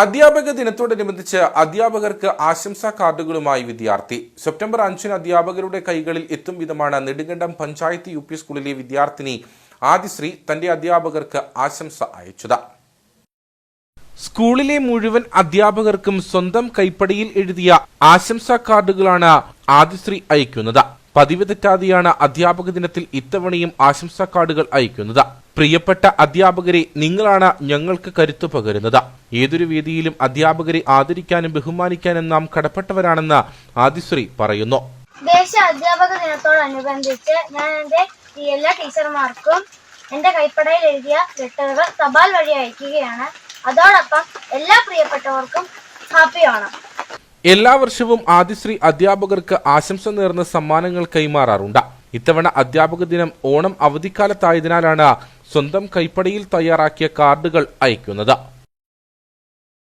അധ്യാപക ദിനത്തോടനുബന്ധിച്ച് അധ്യാപകർക്ക് ആശംസാ കാർഡുകളുമായി വിദ്യാർത്ഥി. സെപ്റ്റംബർ അഞ്ചിന് അധ്യാപകരുടെ കൈകളിൽ എത്തും വിധമാണ് നെടുങ്കണ്ടം പഞ്ചായത്ത് യു സ്കൂളിലെ വിദ്യാർത്ഥിനി ആദിശ്രീ തന്റെ അധ്യാപകർക്ക് ആശംസ അയച്ചത്. സ്കൂളിലെ മുഴുവൻ അധ്യാപകർക്കും സ്വന്തം കൈപ്പടിയിൽ എഴുതിയ ആശംസാ കാർഡുകളാണ് ആദിശ്രീ അയക്കുന്നത്. പതിവ് തെറ്റാതെയാണ് അധ്യാപക ദിനത്തിൽ ഇത്തവണയും ആശംസാ കാർഡുകൾ അയക്കുന്നത്. പ്രിയപ്പെട്ട അധ്യാപകരെ നിങ്ങളാണ് ഞങ്ങൾക്ക് കരുത്തു പകരുന്നത്. ഏതൊരു വേദിയിലും അധ്യാപകരെ ആദരിക്കാനും ബഹുമാനിക്കാനും നാം കടപ്പെട്ടവരാണെന്ന് ആദിശ്രീ പറയുന്നു. ദേശീയ അധ്യാപക ദിനത്തോടനുബന്ധിച്ച് ഞാൻ എന്റെ എല്ലാ ടീച്ചർമാർക്കും എന്റെ കൈപ്പടയിൽ എഴുതിയ ലെറ്ററുകൾ തപാൽ വഴി അയക്കുകയാണ്. അതോടൊപ്പം എല്ലാ പ്രിയപ്പെട്ടവർക്കും ഹാപ്പി ഓണം എല്ലാ വർഷവും ആദിശ്രീ അധ്യാപകർക്ക് ആശംസ നേർന്ന സമ്മാനങ്ങൾ കൈമാറാറുണ്ട്. ഇത്തവണ അധ്യാപക ദിനം ഓണം അവധിക്കാലത്തായതിനാലാണ് സ്വന്തം കൈപ്പടിയിൽ തയ്യാറാക്കിയ കാർഡുകൾ അയക്കുന്നത്.